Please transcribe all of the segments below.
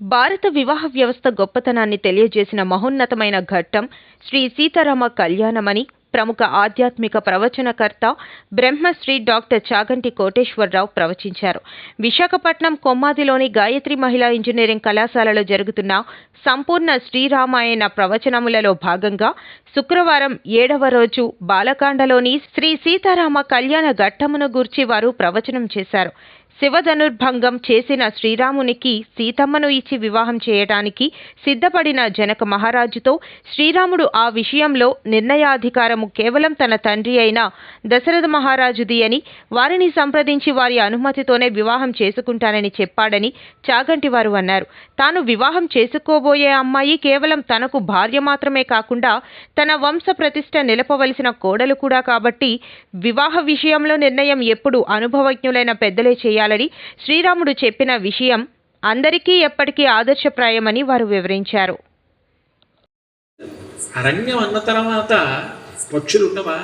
భారత వివాహ వ్యవస్థ గొప్పతనాన్ని తెలియజేసిన మహోన్నతమైన ఘట్టం శ్రీ సీతారామ కళ్యాణమని ప్రముఖ ఆధ్యాత్మిక ప్రవచనకర్త బ్రహ్మశ్రీ డాక్టర్ చాగంటి కోటేశ్వరరావు ప్రవచించారు. విశాఖపట్నం కొమ్మాదిలోని గాయత్రి మహిళా ఇంజనీరింగ్ కళాశాలలో జరుగుతున్న సంపూర్ణ శ్రీరామాయణ ప్రవచనములలో భాగంగా శుక్రవారం ఏడవ రోజు బాలకాండలోని శ్రీ సీతారామ కళ్యాణ ఘట్టమును గూర్చి వారు ప్రవచనం చేశారు. శివధనుర్భంగం చేసిన శ్రీరామునికి సీతమ్మను ఇచ్చి వివాహం చేయటానికి సిద్ధపడిన జనక మహారాజుతో శ్రీరాముడు ఆ విషయంలో నిర్ణయాధికారము కేవలం తన తండ్రి అయిన దశరథ మహారాజుది అని వారిని సంప్రదించి వారి అనుమతితోనే వివాహం చేసుకుంటానని చెప్పాడని చాగంటి వారు అన్నారు. తాను వివాహం చేసుకోబోయే అమ్మాయి కేవలం తనకు భార్య మాత్రమే కాకుండా తన వంశ ప్రతిష్ట నిలపవలసిన కోడలు కూడా కాబట్టి వివాహ విషయంలో నిర్ణయం ఎప్పుడు అనుభవజ్ఞులైన పెద్దలే చేయాలని శ్రీరాముడు చెప్పిన విషయం అందరికీ ఎప్పటికీ ఆదర్శప్రాయమని వారు వివరించారు. అరణ్యం అన్న తర్వాత పక్షులు ఉండవా?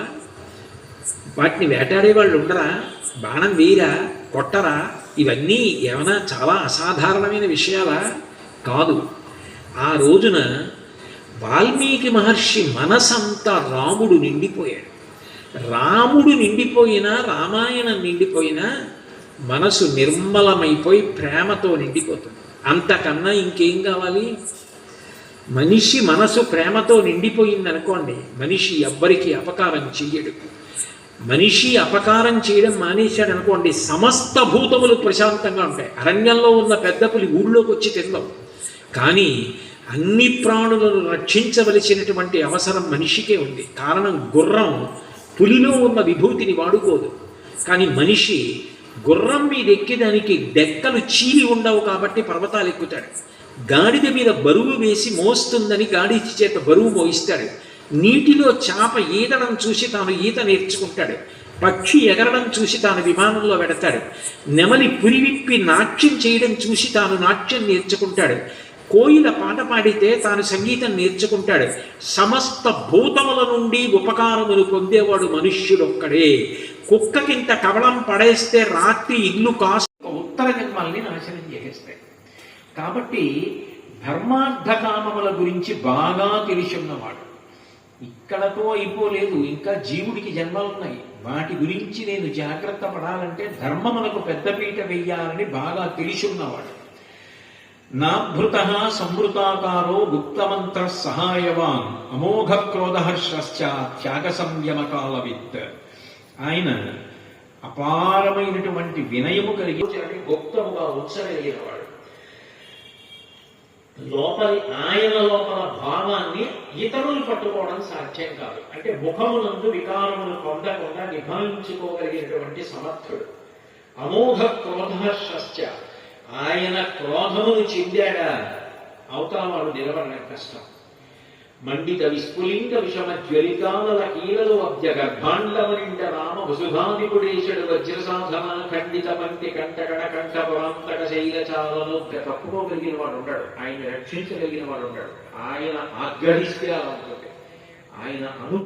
వాటిని వేటాడే వాళ్ళు ఉండరా? బాణం వేయరా కొట్టరా? ఇవన్నీ ఏమైనా చాలా అసాధారణమైన విషయాలా? కాదు. ఆ రోజున వాల్మీకి మహర్షి మనసంతా రాముడు నిండిపోయాడు. రాముడు నిండిపోయినా రామాయణం నిండిపోయినా మనసు నిర్మలమైపోయి ప్రేమతో నిండిపోతుంది. అంతకన్నా ఇంకేం కావాలి? మనిషి మనసు ప్రేమతో నిండిపోయింది అనుకోండి మనిషి ఎవ్వరికి అపకారం చెయ్యడు. మనిషి అపకారం చేయడం మానేశాడు అనుకోండి సమస్త భూతములు ప్రశాంతంగా ఉంటాయి. అరణ్యంలో ఉన్న పెద్ద పులి ఊళ్ళోకి వచ్చి తిందాం. కానీ అన్ని ప్రాణులను రక్షించవలసినటువంటి అవసరం మనిషికే ఉంది. కారణం గుర్రం పులిలో ఉన్న విభూతిని వాడుకోదు. కానీ మనిషి గుర్రం మీద ఎక్కేదానికి డెక్కలు చీలి ఉండవు కాబట్టి పర్వతాలు ఎక్కుతాడు. గాడిద మీద బరువు వేసి మోస్తుందని గాడిద చేత బరువు మోయిస్తాడు. నీటిలో చాప ఈదడం చూసి తాను ఈత నేర్చుకుంటాడు. పక్షి ఎగరడం చూసి తాను విమానంలో పెడతాడు నెమలి పురివిప్పి నాట్యం చేయడం చూసి తాను నాట్యం నేర్చుకుంటాడు. కోయిల పాట పాడితే తాను సంగీతం నేర్చుకుంటాడు. సమస్త భూతముల నుండి ఉపకారములు పొందేవాడు మనుష్యుడొక్కడే. కుక్కకింత కవలం పడేస్తే రాత్రి ఇల్లు కాస్త ఉత్తర జన్మల్ని నాశనం చేసేస్తాయి. కాబట్టి ధర్మార్థకామముల గురించి బాగా తెలిసి ఉన్నవాడు ఇక్కడతో అయిపోలేదు. ఇంకా జీవుడికి జన్మలున్నాయి. వాటి గురించి నేను జాగ్రత్త పడాలంటే ధర్మమునకు పెద్దపీట వెయ్యాలని బాగా తెలుసున్నవాడు. నాభృత సంవృతాకారో గుప్తమంత్ర సహాయవాన్ అమోఘ క్రోధహర్షశ్చ త్యాగ సంయమకాలవిత్ ఆయన అపారమైనటువంటి వినయము కలిగి గుప్తముగా ఉత్సరగలిగిన లోపలి ఆయన లోపల భావాన్ని ఇతరులు పట్టుకోవడం సాధ్యం కాదు. అంటే ముఖమునందు వికారములు పొందకుండా నిభాయించుకోగలిగినటువంటి సమర్థుడు. అమోఘ క్రోధహర్షశ్చ ఆయన క్రోధమును చెందాడా? అవతల వాడు నిలబడడం కష్టం. మండిత విస్ఫులింగ విషమ జ్వలికాల కీలలు అబ్జ గర్భాండమనిండ రామ వసుధాదిపుడేశడు వజ్రసాధన ఖండిత పంక్తి కంటకడ కంఠపురాంతక శైల చాలను తప్పుకోగలిగిన వాడు ఉంటాడు ఆయన రక్షించగలిగిన వాడు ఉంటాడు ఆయన ఆగ్రహిస్తే అలా ఉంటుంది. ఆయన అను